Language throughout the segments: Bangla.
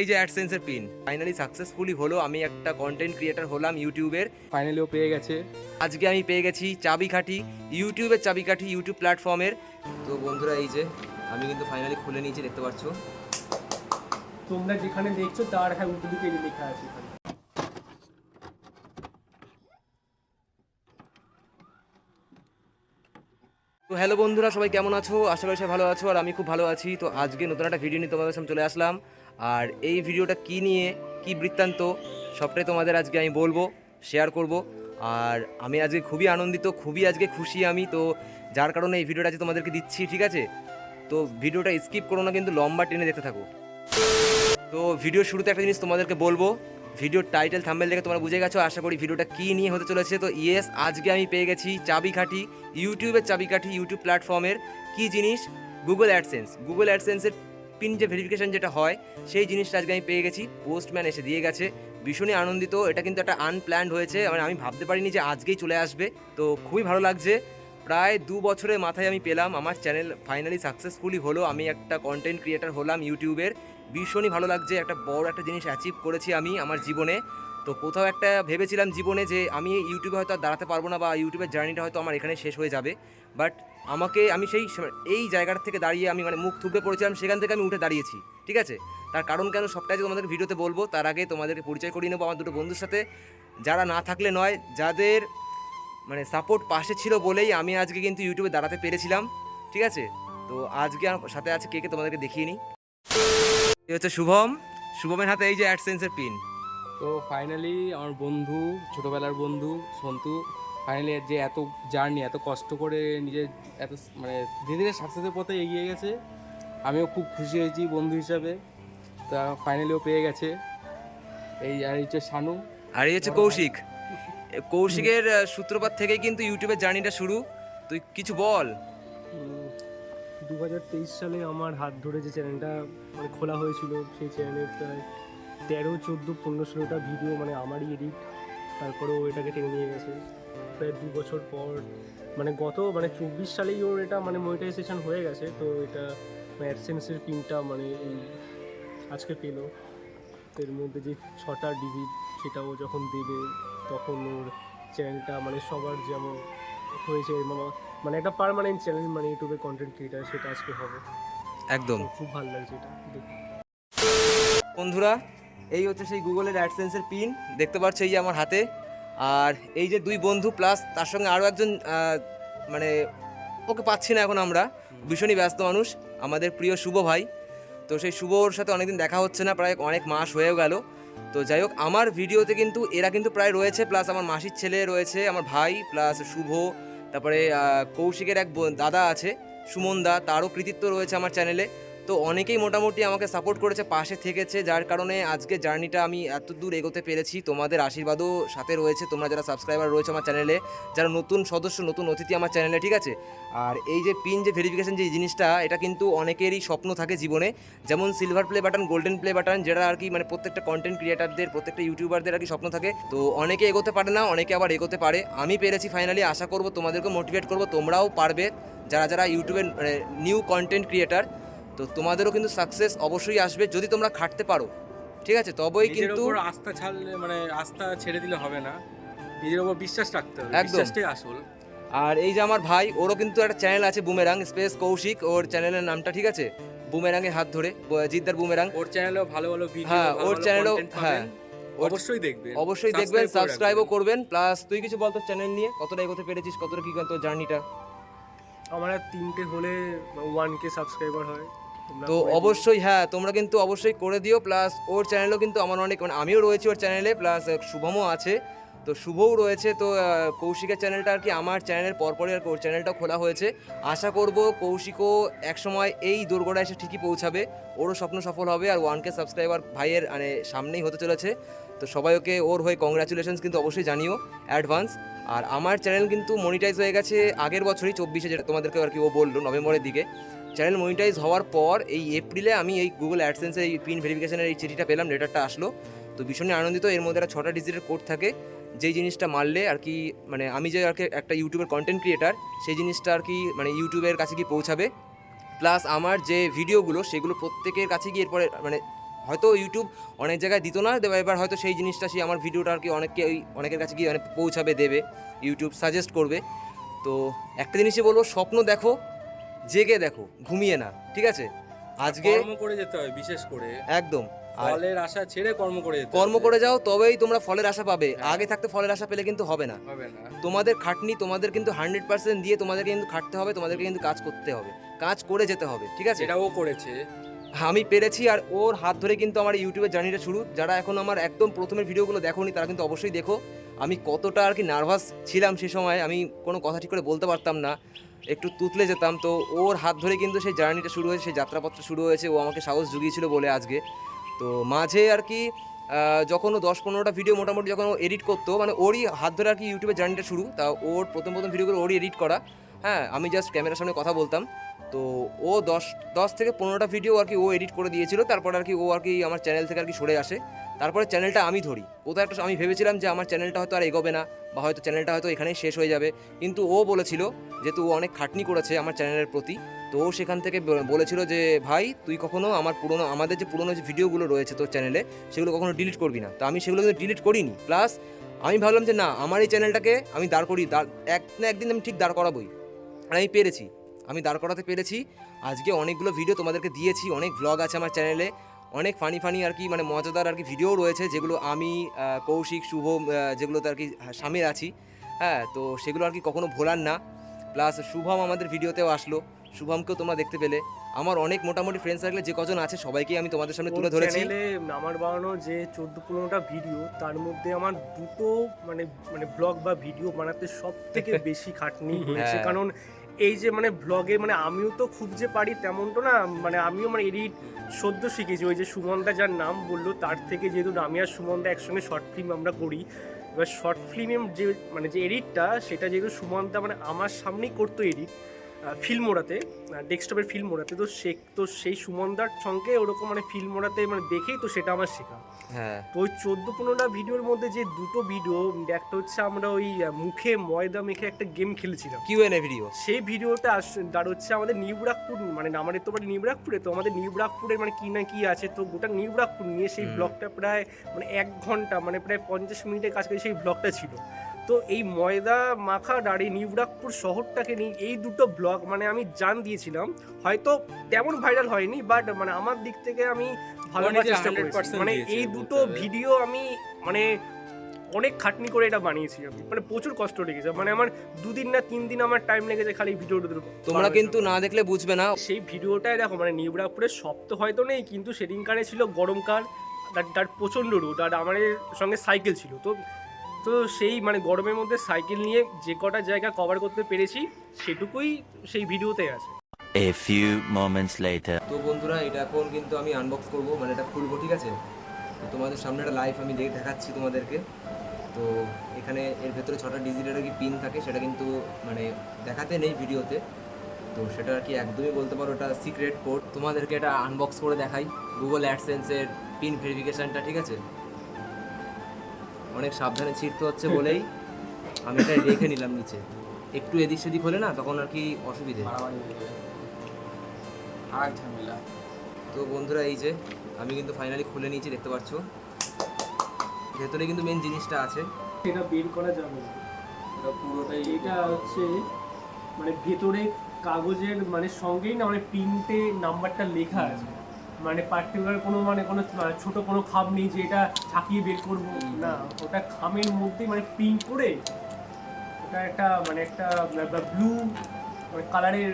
এই যে অ্যাডসেন্সের পিন ফাইনালি সাকসেসফুলি হলো আমি একটা কন্টেন্ট ক্রিয়েটার হলাম ইউটিউবের। ফাইনালিও পেয়ে গেছে। আজকে আমি পেয়ে গেছি চাবিকাঠি ইউটিউবের চাবিকাঠি ইউটিউব প্ল্যাটফর্মের তো বন্ধুরা এই যে আমি কিন্তু ফাইনালি খুলে নিয়েছি দেখতে পাচ্ছ। তোমরা যেখানে দেখছ তার হ্যাঁ উল্টো দিকে লেখা আছে হ্যালো বন্ধুরা, সবাই কেমন আছো? আশা করি সবাই ভালো আছো, আর আমি খুব ভালো আছি। তো আজকে নতুন একটা ভিডিও নিয়ে তোমাদের সামনে চলে আসলাম। আর এই ভিডিওটা কি নিয়ে, কি বৃত্তান্ত, সবটাই তোমাদের আজকে আমি বলব শেয়ার করব। আর আমি আজকে খুবই আনন্দিত, খুবই আজকে খুশি আমি। তো যার কারণে এই ভিডিওটা আজকে তোমাদেরকে দিচ্ছি, ঠিক আছে? তো ভিডিওটা স্কিপ করো না, কিন্তু লম্বা টেনে দেখতে থাকো। তো ভিডিও শুরুতে একটা জিনিস তোমাদেরকে বলব ভিডিওর টাইটেল থাম্বেল দেখে তোমরা বুঝে গেছো, আশা করি ভিডিওটা কী নিয়ে হতে চলেছে। তো ইয়েস আজকে আমি পেয়ে গেছি চাবিকাঠি ইউটিউবের চাবিকাঠি ইউটিউব প্ল্যাটফর্মের কী জিনিস? গুগল অ্যাডসেন্স গুগল অ্যাডসেন্সের পিন যে ভেরিফিকেশন যেটা হয়, সেই জিনিসটা আজকে আমি পেয়ে গেছি। পোস্টম্যান এসে দিয়ে গেছে। ভীষণই আনন্দিত। এটা কিন্তু একটা আনপ্ল্যান্ড হয়েছে। মানে আমি ভাবতে পারিনি যে আজকেই চলে আসবে। তো খুবই ভালো লাগছে। প্রায় দু বছরের মাথায় আমি পেলাম, আমার চ্যানেল ফাইনালি সাকসেসফুলি হলো, আমি একটা কন্টেন্ট ক্রিয়েটার হলাম ইউটিউবের। ভীষণই ভালো লাগছে, একটা বড় একটা জিনিস অ্যাচিভ করেছি আমি আমার জীবনে। তো কোথাও একটা ভেবেছিলাম জীবনে যে আমি ইউটিউবে হয়তো আর দাঁড়াতে পারব না বা ইউটিউবের জার্নিটা হয়তো আমার এখানে শেষ হয়ে যাবে। বাট আমাকে, আমি সেই এই জায়গাটা থেকে দাঁড়িয়ে আমি মানে মুখ থুবড়ে পড়েছিলাম, সেখান থেকে আমি উঠে দাঁড়িয়েছি, ঠিক আছে? তার কারণ কেন সবটাই তোমাদের ভিডিওতে বলব, তার আগে তোমাদেরকে পরিচয় করিয়ে নেব আমার দুটো বন্ধুর সাথে। যারা না থাকলে নয়, যাদের মানে সাপোর্ট পাশে ছিল বলেই আমি আজকে কিন্তু ইউটিউবে দাঁড়াতে পেরেছিলাম ঠিক আছে? তো আজকে আমার সাথে আছে কে কে তোমাদেরকে দেখিয়ে নিই। এই হচ্ছে শুভম। শুভমের হাতে এই যে অ্যাডসেন্সের পিন তো ফাইনালি আমার বন্ধু ছোটবেলার বন্ধু সন্তু ফাইনালি যে এত জার্নি এত কষ্ট করে নিজের এত মানে ধীরে ধীরে সাকসেসের পথে এগিয়ে গেছে আমিও খুব খুশি হয়েছি বন্ধু হিসাবে। তা ফাইনালিও পেয়ে গেছে। এই আর হচ্ছে শানু। আর এই হচ্ছে কৌশিক। কৌশিকের সূত্রপাত থেকেই কিন্তু ইউটিউবের জার্নিটা শুরু। তুই কিছু বল। দু হাজার তেইশ সালে আমার হাত ধরে যে চ্যানেলটা মানে খোলা হয়েছিল, সেই চ্যানেলের প্রায় তেরো, চোদ্দ, পনেরো, ষোলোটা ভিডিও মানে আমারই এডিট তারপরে ও এটাকে টেনে নিয়ে গেছে। প্রায় দু বছর পর মানে গত মানে চব্বিশ সালেই ওর এটা মানে মনিটাইজেশন হয়ে গেছে, তো এটা অ্যাডসেন্সের পিনটা মানে এই আজকে পেল। এর মধ্যে যে ছটা ডিজিট সেটাও যখন দেবে তখন ওর চ্যানেলটা মানে সবার যেমন হয়েছে মানে মানে একটা পার্মানেন্ট চ্যানেল মানে ইউটিউবে কন্টেন্ট ক্রিয়েটার সেটা আজকে হবে। একদম। খুব ভালো লাগছে এটা। বন্ধুরা এই হচ্ছে সেই গুগলের অ্যাডসেন্সের পিন দেখতে পাচ্ছ এই যে আমার হাতে। আর এই যে দুই বন্ধু প্লাস তার সঙ্গে আরও একজন মানে ওকে পাচ্ছি না এখন আমরা। ভীষণই ব্যস্ত মানুষ আমাদের প্রিয় শুভ ভাই। তো সেই শুভর সাথে অনেকদিন দেখা হচ্ছে না প্রায় অনেক মাস হয়েও গেল। তো যাই হোক, আমার ভিডিওতে কিন্তু এরা কিন্তু প্রায় রয়েছে প্লাস আমার মাসির ছেলে রয়েছে, আমার ভাই প্লাস শুভ, তারপরে কৌশিকের এক দাদা আছে, সুমন দা, তারও কৃতিত্ব রয়েছে আমার চ্যানেলে তো অনেকেই মোটামুটি আমাকে সাপোর্ট করেছে, পাশে থেকেছে। যার কারণে আজকে জার্নিটা আমি এত দূর এগোতে পেরেছি। তোমাদের আশীর্বাদও সাথে রয়েছে। তোমরা যারা সাবস্ক্রাইবার রয়েছে আমার চ্যানেলে যারা নতুন সদস্য, নতুন অতিথি আমার চ্যানেলে ঠিক আছে? আর এই যে পিন যে ভেরিফিকেশন যে জিনিসটা, এটা কিন্তু অনেকেরই স্বপ্ন থাকে জীবনে। যেমন silver play button golden play button যেটা আর কি মানে প্রত্যেকটা কন্টেন্ট ক্রিয়েটারদের প্রত্যেকটা ইউটিউবারদের আর কি স্বপ্ন থাকে। তো অনেকে এগোতে পারে না, অনেকে আবার এগোতে পারে। আমি পেরেছি ফাইনালি আশা করব তোমাদেরকে মোটিভেট করব। তোমরাও পারবে। যারা যারা ইউটিউবের নিউ কন্টেন্ট ক্রিয়েটার তো তোমাদেরও কিন্তু সাকসেস অবশ্যই আসবে যদি তোমরা খাটতে পারো। ঠিক আছে? তবেই কিন্তু আস্থা ছাড়লে মানে আস্থা ছেড়ে দিলে হবে না। নিজের উপর বিশ্বাস রাখতে হবে বিশ্বাসটাই আসল। আর এই যে আমার ভাই ওরও কিন্তু একটা চ্যানেল আছে বুমেরাং স্পেস কৌশিক ওর চ্যানেলের নামটা ঠিক আছে? বুমেরাঙে হাত ধরে জিদ্দার বুমেরাং ওর চ্যানেলেও ভালো ভালো ভিডিও হ্যাঁ ওর চ্যানেলও হ্যাঁ। অবশ্যই দেখবেন। অবশ্যই দেখবেন সাবস্ক্রাইবও করবেন। প্লাস তুই কিছু বল তোর চ্যানেল নিয়ে কতটা এগোতে পেরেছিস কতটা কি তোর জার্নিটা আমার তিনটে হলে ওয়ান কে সাবস্ক্রাইবার হয়। তো অবশ্যই হ্যাঁ তোমরা কিন্তু অবশ্যই করে দিও প্লাস ওর চ্যানেলও কিন্তু আমার অনেক মানে আমিও রয়েছি ওর চ্যানেলে প্লাস শুভমও আছে তো শুভও রয়েছে তো কৌশিকের চ্যানেলটা আর কি আমার চ্যানেলের পরপরই আর ওর চ্যানেলটাও খোলা হয়েছে। আশা করব কৌশিকও একসময় এই দোরগোড়া এসে ঠিকই পৌঁছাবে ওরও স্বপ্ন সফল হবে আর ওয়ান কে সাবস্ক্রাইবার ভাইয়ের মানে সামনেই হতে চলেছে। তো সবাই ওকে ওর হয়ে কংগ্রাচুলেশনস কিন্তু অবশ্যই জানিও অ্যাডভান্স আর আমার চ্যানেল কিন্তু মনিটাইজ হয়ে গেছে আগের বছরই চব্বিশে যেটা তোমাদেরকে আর কি ও বলল নভেম্বরের দিকে। চ্যানেল মনিটাইজ হওয়ার পর এই এপ্রিলে আমি এই গুগল অ্যাডসেন্সের এই পিন ভেরিফিকেশনের এই চিঠিটা পেলাম লেটারটা আসলো। তো ভীষণই আনন্দিত, এর মধ্যে একটা ছটা ডিজিটের কোড থাকে। যেই জিনিসটা মারলে আর কি মানে আমি যে আর কি একটা ইউটিউবের কন্টেন্ট ক্রিয়েটার সেই জিনিসটা আর কি মানে ইউটিউবের কাছে গিয়ে পৌঁছাবে। প্লাস আমার যে ভিডিওগুলো সেগুলো প্রত্যেকের কাছে গিয়ে এরপরে মানে হয়তো ইউটিউব অনেক জায়গায় দিত না, দেবে এবার হয়তো সেই জিনিসটা, সেই আমার ভিডিওটা আর কি অনেককে, ওই অনেকের কাছে গিয়ে অনেক পৌঁছাবে, দেবে ইউটিউব সাজেস্ট করবে। তো একটা জিনিসই বলব, স্বপ্ন দেখো জেগে দেখো ঘুমিয়ে না ঠিক আছে? আজকে কর্ম করে যেতে হয় বিশেষ করে। একদম। ফলের আশা ছেড়ে কর্ম করে যেতে কর্ম করে যাও তবেই তোমরা ফলের আশা পাবে। হ্যাঁ। আগে থাকতে ফলের আশা পেলে কিন্তু হবে না। হবে না। তোমাদের খাটনি তোমাদের কিন্তু হান্ড্রেড পার্সেন্ট দিয়ে তোমাদেরকে কিন্তু খাটতে হবে তোমাদেরকে কিন্তু কাজ করতে হবে। কাজ করে যেতে হবে ঠিক আছে? যেটা ও করেছে। আমি পেরেছি আর ওর হাত ধরে কিন্তু আমার ইউটিউবের জার্নিটা শুরু। যারা এখন আমার একদম প্রথমের ভিডিওগুলো দেখোনি তারা কিন্তু অবশ্যই দেখো। আমি কতটা আর কি নার্ভাস ছিলাম সে সময় আমি কোনো কথা ঠিক করে বলতে পারতাম না। একটু তুতলে যেতাম, তো ওর হাত ধরে কিন্তু সেই জার্নিটা শুরু হয়েছে, সেই যাত্রাপত্র শুরু হয়েছে, ও আমাকে সাহস জুগিয়েছিল বলে আজকে। তো মাঝে আর কি যখন ও দশ পনেরোটা ভিডিও মোটামুটি যখন ও এডিট করতো মানে ওরই হাত ধরে আর কি ইউটিউবে জার্নিটা শুরু, তা ওর প্রথম প্রথম ভিডিওগুলো ওরই এডিট করা। হ্যাঁ আমি জাস্ট ক্যামেরার সামনে কথা বলতাম। তো ও দশ দশ থেকে পনেরোটা ভিডিও আর কি ও এডিট করে দিয়েছিল, তারপর আর কি ও আর কি আমার চ্যানেল থেকে আর কি সরে আসে। তারপরে চ্যানেলটা আমি ধরি। কোথাও একটা, আমি ভেবেছিলাম যে আমার চ্যানেলটা হয়তো আর এগোবে না, বা হয়তো চ্যানেলটা হয়তো এখানেই শেষ হয়ে যাবে। কিন্তু ও বলেছিল, যেহেতু ও অনেক খাটনি করেছে আমার চ্যানেলের প্রতি, তো ও সেখান থেকে বলেছিল যে, ভাই, তুই কখনো আমার পুরনো, আমাদের যে পুরনো যে ভিডিওগুলো রয়েছে তোর চ্যানেলে সেগুলো কখনো ডিলিট করবি না। তো আমি সেগুলো কিন্তু ডিলিট করিনি। প্লাস আমি ভাবলাম যে, না, আমার এই চ্যানেলটাকে আমি দাঁড় করি দাঁড়, এক না একদিন আমি ঠিক দাঁড় করাবোই। আর আমি পেরেছি। আমি দাঁড় করাতে পেরেছি। আজকে অনেকগুলো ভিডিও তোমাদেরকে দিয়েছি অনেক ভ্লগ আছে আমার চ্যানেলে অনেক ফানি ফানি আর কি মানে মজাদার আর কি ভিডিও রয়েছে যেগুলো আমি কৌশিক শুভম আহ, যেগুলোতে আর কি সামিল আছি। হ্যাঁ তো সেগুলো আর কি কখনো ভোলার না। প্লাস শুভম আমাদের ভিডিওতেও আসলো। শুভমকেও তোমরা দেখতে পেলে। আমার অনেক মোটামুটি ফ্রেন্ড সার্কেলে যে কজন আছে সবাইকে আমি তোমাদের সামনে তুলে ধরেছি। আমার বানানো যে চোদ্দ পনেরোটা ভিডিও তার মধ্যে আমার দুটো মানে মানে ব্লগ বা ভিডিও বানাতে সব থেকে বেশি খাটনি হয়েছে। হ্যাঁ। কারণ এই যে মানে ব্লগে মানে আমিও তো খুব যে পারি তেমনটা না মানে আমিও মানে এডিট সদ্য শিখেছি। ওই যে সুমনদা যার নাম বলল, তার থেকে যেহেতু আমি আর সুমনদা একসঙ্গে শর্ট ফিল্ম আমরা করি, এবার শর্ট ফিল্মের যে মানে যে এডিটটা সেটা যেহেতু সুমনদা মানে আমার সামনেই করতো এডিট ফিল্ম ওড়াতে ডেস্কটপের ফিল্ম ওড়াতে। তো সে তো সেই সুমনদার সঙ্গে ওরকম মানে ফিল্ম ওড়াতে মানে দেখেই তো সেটা আমার শেখা। হ্যাঁ। তো ওই চোদ্দ পনেরোটা ভিডিওর মধ্যে যে দুটো ভিডিও একটা হচ্ছে আমরা ওই মুখে ময়দা মেখে একটা গেম খেলেছিলাম। কিউ এন এ ভিডিও সেই ভিডিওটা তার হচ্ছে আমাদের নিউব্রাকপুর মানে আমাদের তো বাড়ি নিউব্রাকপুরে তো আমাদের নিউব্রাকপুরে মানে কি না কি আছে তো গোটা নিউব্রাকপুর নিয়ে সেই ব্লগটা প্রায় মানে এক ঘণ্টা মানে প্রায় পঞ্চাশ মিনিটের কাছাকাছি সেই ব্লগটা ছিল। তো এই ময়দা মাখা ডাড়ি নিউরাকপুর শহরটাকে নিয়ে এই দুটো ব্লগ মানে আমি জান দিয়েছিলাম। হয়তো তেমন ভাইরাল হয়নি বাট মানে আমার দিক থেকে আমি ভালো নিজে চেষ্টা করেছি। মানে এই দুটো ভিডিও আমি মানে অনেক খাটনি করে এটা বানিয়েছি আমি। মানে প্রচুর কষ্ট লেগেছে। মানে আমার দুদিন না তিন দিন আমার টাইম লেগেছে খালি ভিডিওটা তোমরা কিন্তু না দেখলে বুঝবে না। সেই ভিডিওটাই দেখো মানে নিউব্রাপুরের সব তো হয়তো নেই কিন্তু সেদিনকারে ছিল গরমকাল তার তার প্রচণ্ড রোদ আর আমার সঙ্গে সাইকেল ছিল। তো তো সেই মানে গরমের মধ্যে সাইকেল নিয়ে যে কটা জায়গা কভার করতে পেরেছি সেটুকুই সেই ভিডিওতে আছে। A few moments later. তো বন্ধুরা এটা এখন কিন্তু আমি আনবক্স করব মানে এটা খুলবো ঠিক আছে? তো তোমাদের সামনে একটা লাইভ আমি দেখে দেখাচ্ছি তোমাদেরকে। তো এখানে এর ভেতরে ছটা ডিজিটের কি পিন থাকে সেটা কিন্তু মানে দেখাতে নেই ভিডিওতে। তো সেটা আর কি একদমই বলতে পারো এটা সিক্রেট কোড তোমাদেরকে এটা আনবক্স করে দেখাই গুগল অ্যাডসেন্সের পিন ভেরিফিকেশনটা ঠিক আছে? অনেক সাবধানে ছিঁড়তে হচ্ছে বলেই আমি এটা রেখে নিলাম নিচে। একটু এদিক সেদিক হলে না তখন আর কি অসুবিধে। আর ঝামেলা। তো বন্ধুরা এই যে আমি কিন্তু ফাইনালি খুলে নিয়েছি দেখতে পাচ্ছ। ভেতরে কিন্তু মেন জিনিসটা আছে। সেটা বের করা যাবে না। এটা পুরোটাই এটা হচ্ছে মানে ভেতরে কাগজের মানে সঙ্গেই না মানে প্রিন্টে নাম্বারটা লেখা আছে। মানে পার্টিকুলার কোনো মানে কোনো ছোট কোনো খাম নেই যে এটা ছাকিয়ে বের করব। না ওটা খামের মধ্যে মানে প্রিন্ট করে ওটা একটা মানে একটা ব্লু মানে কালারের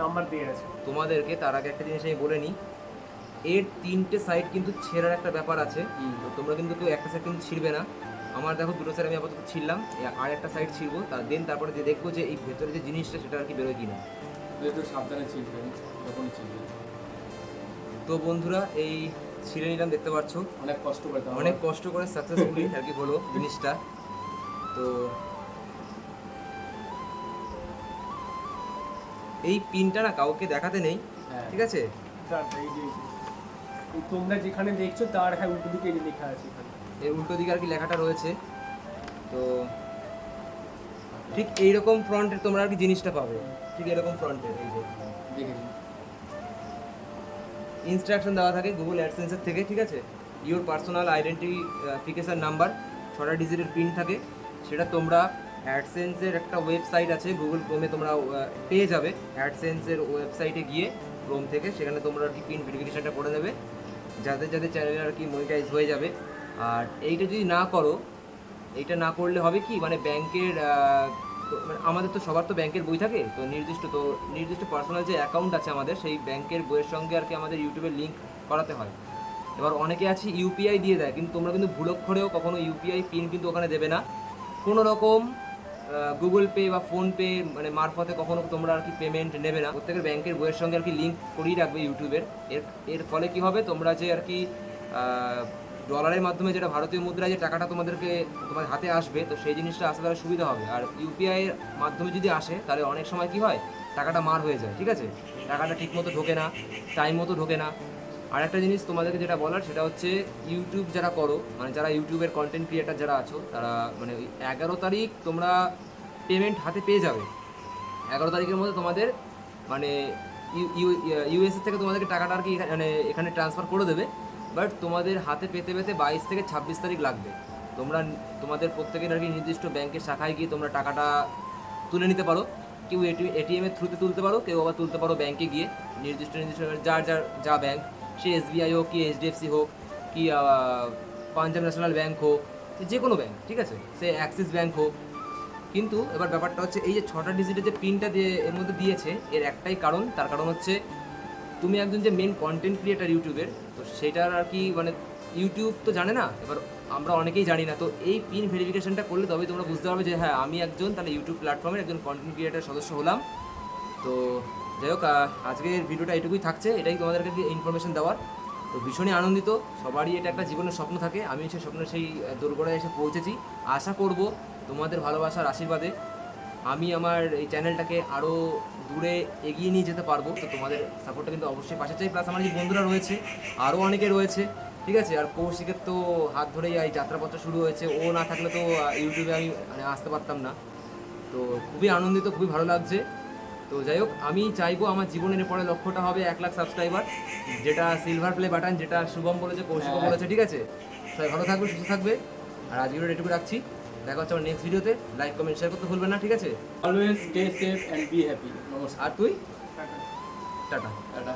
নাম্বার দিয়ে আছে। তোমাদেরকে তার আগে একটা জিনিস আমি বলে নিই। এর তিনটে সাইড কিন্তু ছেঁড়ার একটা ব্যাপার আছে। তো তোমরা কিন্তু কেউ একটা সাইড কিন্তু ছিঁড়বে না। আমার দেখো দুটো সাইড আমি আপাতত ছিঁড়লাম। আর একটা সাইড ছিঁড়বো। তার দেন তারপরে যে দেখব যে এই ভেতরে যে জিনিসটা সেটা আর কি বেরোয় কিনা। সাবধানে ছিলবেন যখনই ছিলবেন তো বন্ধুরা এই ছিঁড়ে নিলাম দেখতে পাচ্ছ? অনেক কষ্ট করে অনেক কষ্ট করে সাকসেসফুলি আর কি হলো জিনিসটা। তো এই পিনটা না কাউকে দেখাতে নেই হ্যাঁ। ঠিক আছে? তোমরা যেখানে দেখছ তার হ্যাঁ উল্টো দিকে লেখা আছে এখানে। এর উল্টো দিকে আর কি লেখাটা রয়েছে। তো ঠিক এইরকম ফ্রন্টের তোমরা আর কি জিনিসটা পাবে। ঠিক এরকম ফ্রন্টের এই যে। দেখে নিন। ইনস্ট্রাকশন দেওয়া থাকে গুগল অ্যাডসেন্সের থেকে, ঠিক আছে? ইওর পার্সোনাল আইডেন্টিফিকেশান নাম্বার ছটা ডিজিটের পিন থাকে। সেটা তোমরা অ্যাডসেন্সের একটা ওয়েবসাইট আছে গুগল ক্রোমে তোমরা পেয়ে যাবে। অ্যাডসেন্সের ওয়েবসাইটে গিয়ে ক্রোম থেকে, সেখানে তোমরা আর কি পিন ভেরিফিকেশানটা করে দেবে। যাদের যাদের চ্যানেল আর কি মনিটাইজ হয়ে যাবে। আর এইটা যদি না করো, এইটা না করলে হবে কি? মানে ব্যাংকের তো মানে আমাদের তো সবার তো ব্যাংকের বই থাকে, তো নির্দিষ্ট তো, নির্দিষ্ট পার্সোনাল যে অ্যাকাউন্ট আছে আমাদের, সেই ব্যাংকের বইয়ের সঙ্গে আর কি আমাদের ইউটিউবের লিঙ্ক করাতে হয়। এবার অনেকে আছে ইউপিআই দিয়ে দেয়, কিন্তু তোমরা কিন্তু ভুলক্ষরেও কখনো ইউপিআই পিন কিন্তু ওখানে দেবে না। কোনো রকম গুগল পে বা ফোনপে মানে মারফতে কখনো তোমরা আর কি পেমেন্ট নেবে না। প্রত্যেকের ব্যাংকের বইয়ের সঙ্গে আর কি লিঙ্ক করিয়ে রাখবে ইউটিউবের এর। এর ফলে কি হবে? তোমরা যে আর কি ডলারের মাধ্যমে যেটা ভারতীয় মুদ্রায় যে টাকাটা তোমাদেরকে তোমার হাতে আসবে, তো সেই জিনিসটা আসতে তাহলে সুবিধা হবে। আর ইউপিআই এর মাধ্যমে যদি আসে, তাহলে অনেক সময় কি হয়? টাকাটা মার হয়ে যায়, ঠিক আছে? টাকাটা ঠিক মতো ঢোকে না টাইম মতো ঢোকে না। আর একটা জিনিস তোমাদেরকে যেটা বলার, সেটা হচ্ছে ইউটিউব যারা করো মানে যারা ইউটিউবের কন্টেন্ট ক্রিয়েটার যারা আছো, তারা মানে ওই এগারো তারিখ তোমরা পেমেন্ট হাতে পেয়ে যাবে। এগারো তারিখের মধ্যে তোমাদের মানে ইউএসএ থেকে তোমাদেরকে টাকাটা আর কি মানে এখানে ট্রান্সফার করে দেবে। বাট তোমাদের হাতে পেতে পেতে বাইশ থেকে ছাব্বিশ তারিখ লাগবে। তোমরা তোমাদের প্রত্যেকের আর কি নির্দিষ্ট ব্যাংকের শাখায় গিয়ে তোমরা টাকাটা তুলে নিতে পারো। কেউ এটিএম এর থ্রুতে তুলতে পারো, কেউ আবার তুলতে পারো ব্যাংকে গিয়ে। নির্দিষ্ট নির্দিষ্ট যার যার যা ব্যাংক, সে এসবিআই হোক কি এইচডিএফসি হোক কি পাঞ্জাব ন্যাশনাল ব্যাংক হোক, যে কোনো ব্যাংক, ঠিক আছে? সে অ্যাক্সিস ব্যাংক হোক। কিন্তু এবার ব্যাপারটা হচ্ছে এই যে ছটা ডিজিটের যে পিনটা দিয়ে এর মধ্যে দিয়েছে, এর একটাই কারণ, তার কারণ হচ্ছে তুমি একজন যে মেন কন্টেন্ট ক্রিয়েটার ইউটিউবের, তো সেটার আর কি মানে ইউটিউব তো জানে না, এবার আমরা অনেকেই জানি না, তো এই পিন ভেরিফিকেশনটা করলে তবেই তোমরা বুঝতে পারবে যে হ্যাঁ আমি একজন তাহলে ইউটিউব প্ল্যাটফর্মের একজন কন্টেন্ট ক্রিয়েটার সদস্য হলাম। তো যাই হোক আজকের ভিডিওটা এটুকুই থাকছে, এটাই তোমাদেরকে ইনফরমেশন দেওয়ার। তো ভীষণই আনন্দিত, সবারই এটা একটা জীবনের স্বপ্ন থাকে আমি সেই স্বপ্নের সেই দোরগোড়ায় এসে পৌঁছেছি। আশা করব তোমাদের ভালোবাসার আশীর্বাদে আমি আমার এই চ্যানেলটাকে আরও দূরে এগিয়ে নিয়ে যেতে পারব তো তোমাদের সাপোর্টটা কিন্তু অবশ্যই পাশে চাই। প্লাস আমার যে বন্ধুরা রয়েছে আরও অনেকে রয়েছে ঠিক আছে? আর কৌশিকের তো হাত ধরেই এই যাত্রাপত্র শুরু হয়েছে। ও না থাকলে তো ইউটিউবে আমি মানে আসতে পারতাম না। তো খুবই আনন্দিত খুবই ভালো লাগছে। তো যাই হোক আমি চাইব আমার জীবনের পরে লক্ষ্যটা হবে এক লাখ সাবস্ক্রাইবার যেটা সিলভার প্লে বাটন যেটা শুভম বলেছে কৌশিক হ্যাঁ। বলেছে ঠিক আছে? সবাই ভালো থাকবে সুস্থ থাকবে। আর আজকের ভিডিওটা এটুকু রাখছি। দেখা হচ্ছে আমার নেক্সট ভিডিওতে। লাইক কমেন্ট শেয়ার করতে ভুলবেন না ঠিক আছে? Always stay safe and be happy নমস্কার আর তুই? টাটা। টাটা।